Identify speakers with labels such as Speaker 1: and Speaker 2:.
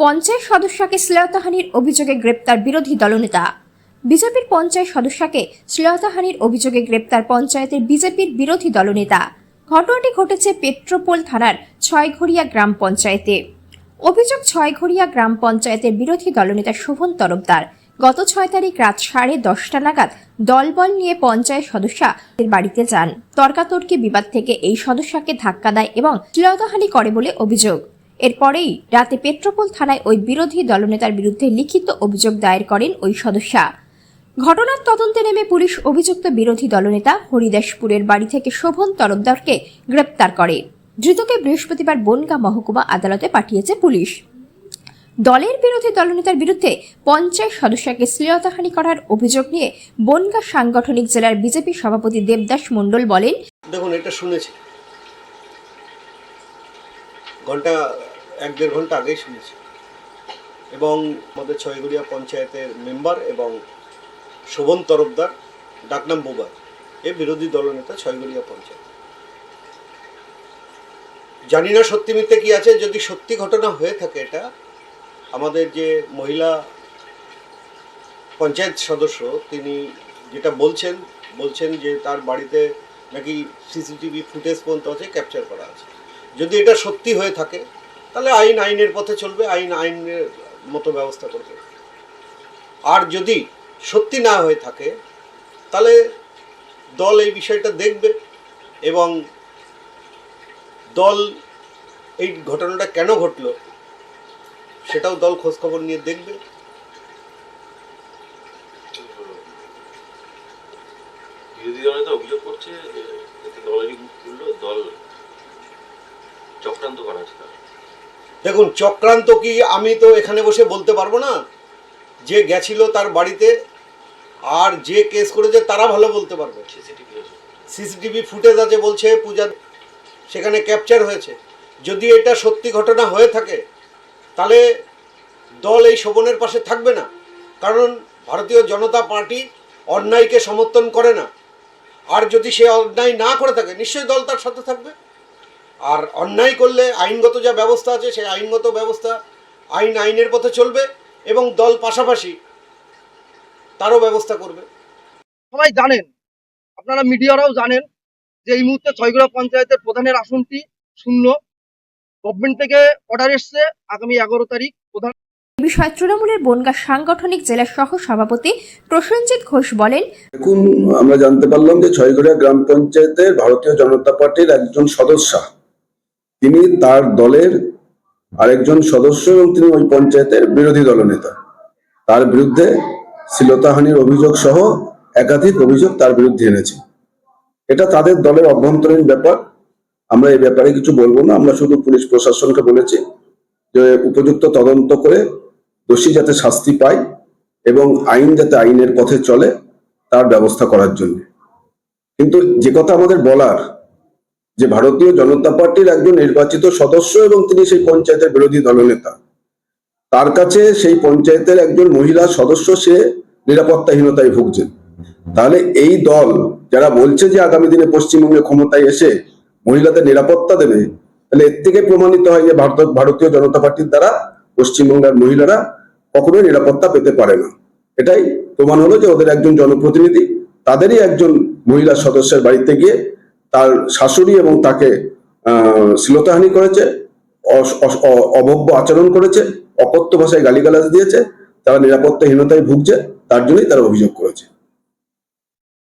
Speaker 1: পঞ্চায়েত সদস্যকে শ্লীলতাহানির অভিযোগে গ্রেপ্তার বিরোধী দলনেতা। বিজেপির পঞ্চায়েত সদস্যকে শ্লীলতাহানির অভিযোগে গ্রেপ্তার পঞ্চায়েতের বিজেপির বিরোধী দলনেতা। ঘটনাটি ঘটেছে পেট্রোপোল থানার ছয়ঘরিয়া গ্রাম পঞ্চায়েতে। অভিযোগ ছয়ঘরিয়া গ্রাম পঞ্চায়েতের বিরোধী দলনেতা শোভন তরফদার গত ছয় তারিখ রাত সাড়ে দশটা নাগাদ দলবল নিয়ে পঞ্চায়েত সদস্যের বাড়িতে যান। তর্কাতর্কি বিবাদ থেকে এই সদস্যকে ধাক্কা দেয় এবং শ্লীলতাহানি করে বলে অভিযোগ। এরপরেই রাতে পেট্রোপোল থানায় ওই বিরোধী দলনেতার বিরুদ্ধে লিখিত অভিযোগ দায়ের করেন ওই সদস্যা। ঘটনার তদন্তে নেমে পুলিশ অভিযুক্ত বিরোধী দলনেতা হরিদাসপুরের বাড়ি থেকে শোভন তরফদারকে গ্রেপ্তার করে। ধৃতকে বৃহস্পতিবার বনগাঁ মহকুমা আদালতে পাঠিয়েছে পুলিশ। দলের বিরোধী দলনেতার বিরুদ্ধে পঞ্চায়েত সদস্যকে শ্লীলতাহানি করার অভিযোগ নিয়ে বনগাঁ সাংগঠনিক জেলার বিজেপি সভাপতি দেবদাস মণ্ডল বলেন,
Speaker 2: দেখুন, এটা শুনেছি। ঘণ্টা, এক দেড় ঘণ্টা আগেই শুনেছি। এবং আমাদের ছয়গড়িয়া পঞ্চায়েতের মেম্বার এবং শোভন তরফদার, ডাকনাম বোবা এ বিরোধী দলনেতা ছয়গড়িয়া পঞ্চায়েত। জানি না সত্যি মিথ্যে কি আছে, যদি সত্যি ঘটনা হয়ে থাকে এটা, আমাদের যে মহিলা পঞ্চায়েত সদস্য, তিনি যেটা বলছেন বলছেন যে তার বাড়িতে নাকি সিসিটিভি ফুটেজ পর্যন্ত আছে, ক্যাপচার করা আছে। যদি এটা সত্যি হয়ে থাকে, তাহলে আইন আইনের পথে চলবে, আইন আইনের মতো ব্যবস্থা করবে। আর যদি সত্যি না হয়ে থাকে, তাহলে দল এই বিষয়টা দেখবে এবং দল এই ঘটনাটা কেন ঘটলো, সেটাও দল খোঁজখবর নিয়ে দেখবে।
Speaker 3: বিরোধী দলনেতা অভিযোগ করছে দলেরই দল চক্রান্ত করা তার
Speaker 2: দেখুন চক্রান্ত কি আমি তো এখানে বসে বলতে পারব না? যে গেছিল তার বাড়িতে আর যে কেস করেছে তারা ভালো বলতে পারবে।
Speaker 3: সিসিটিভি
Speaker 2: ফুটেজ আছে বলছে পূজা সেখানে ক্যাপচার হয়েছে। যদি এটা সত্যি ঘটনা হয়ে থাকে তাহলে দল এই শোভনের পাশে থাকবে না। কারণ ভারতীয় জনতা পার্টি অন্যায়কে সমর্থন করে না। আর যদি সে অন্যায় না করে থাকে নিশ্চয়ই দল তার সাথে থাকবে। আর অন্যায় করলে আইনগত যা ব্যবস্থা আছে সেই আইনগত ব্যবস্থা আইন আইনের পথে চলবে এবং দল পাশাপাশি তারও ব্যবস্থা করবে।
Speaker 4: সবাই জানেন আপনারা মিডিয়ারাও জানেন যে এই মুহূর্তে ছয়গুড়া পঞ্চায়েতের প্রধানের আসনটি শূন্য। গভর্নমেন্ট থেকে অর্ডার এসছে আগামী এগারো তারিখ প্রধান
Speaker 1: বিষয়ে তৃণমূলের বনগাঁ সাংগঠনিক জেলা সহ সভাপতি প্রসেনজিৎ ঘোষ বলেন
Speaker 5: এখন আমরা জানতে পারলাম যে ছয়গড়িয়া গ্রাম পঞ্চায়েতের ভারতীয় জনতা পার্টির একজন সদস্যা। তিনি তার দলের আরেকজন সদস্য এবং তিনি ওই পঞ্চায়েতের বিরোধী দলনেতা। তার বিরুদ্ধে শ্লীলতাহানির অভিযোগ সহ একাধিক অভিযোগ তার বিরুদ্ধে এনেছে। এটা তাদের দলের অভ্যন্তরীণ ব্যাপার। আমরা এই ব্যাপারে কিছু বলব না। আমরা শুধু পুলিশ প্রশাসনকে বলেছি যে উপযুক্ত তদন্ত করে দোষী যাতে শাস্তি পায় এবং আইন যাতে আইনের পথে চলে তার ব্যবস্থা করার জন্য। কিন্তু যে কথা আমাদের বলার যে ভারতীয় জনতা পার্টির একজন নির্বাচিত সদস্য এবং তিনি সেই পঞ্চায়েতের বিরোধী দলনেতা। তার কাছে সেই পঞ্চায়েতের একজন মহিলা সদস্য সে নিরাপত্তাহীনতায় ভুগছেন। তাহলে এই দল যারা বলছে যে আগামী দিনে পশ্চিমবঙ্গে ক্ষমতায় এসে মহিলাদের নিরাপত্তা দেবে, তাহলে এর থেকে প্রমাণিত হয় যে ভারত, ভারতীয় জনতা পার্টির দ্বারা পশ্চিমবঙ্গের মহিলারা কখনোই নিরাপত্তা পেতে পারে না। এটাই প্রমাণ হলো যে ওদের একজন জনপ্রতিনিধি, তাদেরই একজন মহিলা সদস্যের বাড়িতে গিয়ে তার শাশুড়ি এবং তাকে শ্লীলতাহানি করেছে অভব্য আচরণ করেছে অকথ্য ভাষায় গালিগালাজ দিয়েছে, তারা নিরাপত্তাহীনতায় ভুগছে, তার জন্যই তারা অভিযোগ করেছে।